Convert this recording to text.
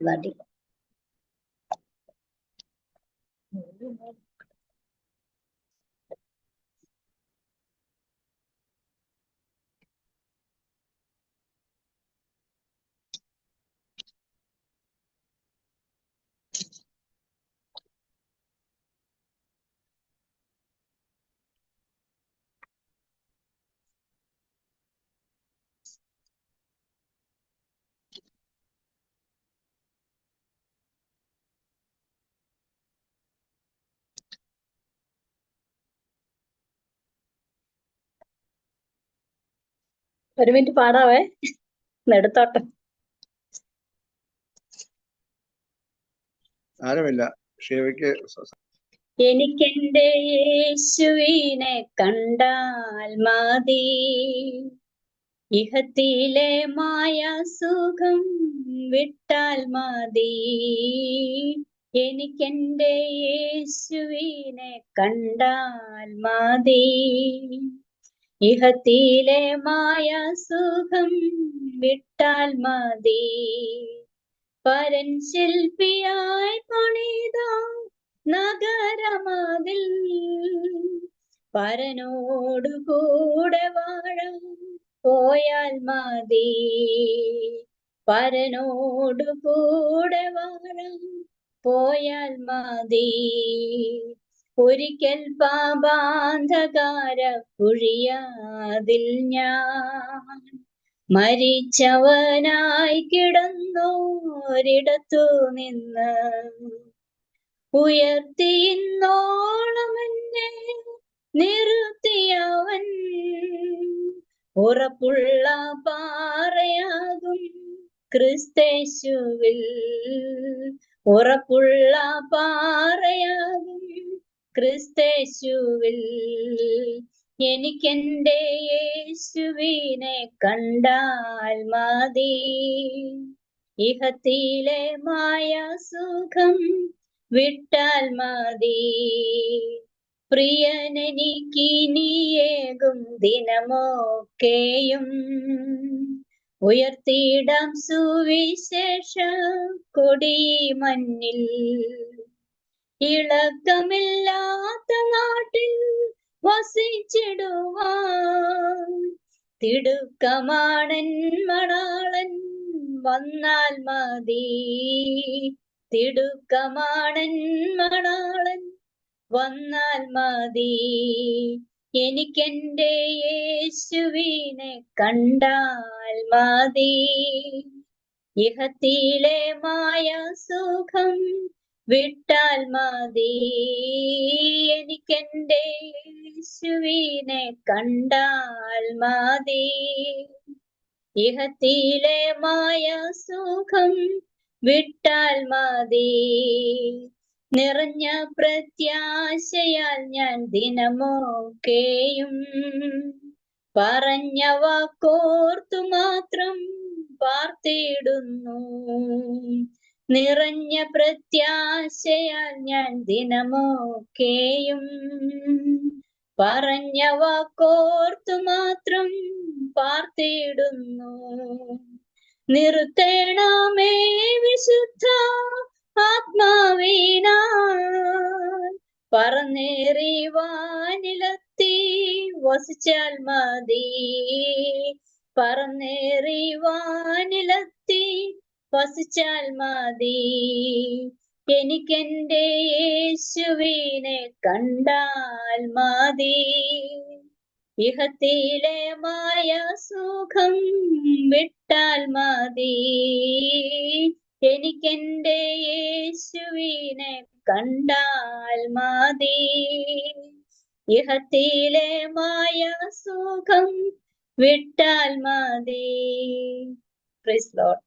Bloody. ഒരു minute പാടാവേ. എടുത്തോട്ടെ സാരമില്ല. ഷേവയ്ക്ക് എനിക്കെന്റെ യേശുവിനെ കണ്ടാൽ മതി. ഇഹത്തിലെ മായാസുഖം വിട്ടാൽ മതി. എനിക്കെന്റെ യേശുവിനെ കണ്ടാൽ മതി. ഇഹത്തിലെ മായ സുഖം വിട്ടാൽ മതി. പരൻ ശില്പിയായി പണിത നഗരമതിൽ പരനോടു കൂടെ പോയാൽ മതി. പരനോടു കൂടെ പോയാൽ മതി. ഒരിക്കൽ പാപാന്ധകാര കുഴിയാതിൽ ഞാൻ മരിച്ചവനായി കിടന്നു ഒരിടത്തു നിന്ന്. ഉയർത്തിയിന്നോളം എന്നെ നിർത്തിയവൻ ഉറപ്പുള്ള പാറയാകും ക്രിസ്തേശുവിൽ ഉറപ്പുള്ള പാറയാകും ക്രിസ്തേശുവിൽ എനിക്കെന്റെ യേശുവിനെ കണ്ടാൽ മതി. ഇഹത്തിലെ മായ സുഖം വിട്ടാൽ മതി. പ്രിയനെനിക്കിനിയേകും ദിനമൊക്കെയും. ഉയർത്തിയിടാം സുവിശേഷ കൊടി മഞ്ഞിൽ. ഇളക്കമില്ലാത്ത നാട്ടിൽ വസിച്ചിടുവാൻ തിടുക്കമാണൻ മണാളൻ വന്നാൽ മതി. തിടുക്കമാണൻ മണാളൻ വന്നാൽ മതി. എനിക്കെന്റെ യേശുവിനെ കണ്ടാൽ മതി. ഇഹത്തിലെ മായ സുഖം വിട്ടാൽ മതി. എനിക്കെന്റെ യേശുവിനെ കണ്ടാൽ മതി. ഇഹത്തിലെ മായ സുഖം വിട്ടാൽ മതി. നിറഞ്ഞ പ്രത്യാശയാൽ ഞാൻ ദിനമൊക്കെയും. പറഞ്ഞ വാക്കോർത്തു മാത്രം പാർത്തിടുന്നു നിറഞ്ഞ പ്രത്യാശയാൽ ഞാൻ ദിനമൊക്കെയും പറഞ്ഞ വാക്കോർത്തു മാത്രം പാർത്തിടുന്നു. നിർത്തേണമേ വിശുദ്ധ ആത്മാവിനാൽ. പറന്നേറി വാനിലത്തി വസിച്ചാൽ മതി. പറന്നേറി വാനിലെത്തി വസിച്ചാൽ മതി എനിക്കെന്റെ യേശുവിനെ കണ്ടാൽ മതി ഇഹത്തിലെ മായ സുഖം വിട്ടാൽ മതി എനിക്കെന്റെ യേശുവിനെ കണ്ടാൽ മതി ഇഹത്തിലെ മായ സുഖം വിട്ടാൽ മതി പ്രിസ്ലോട്ട്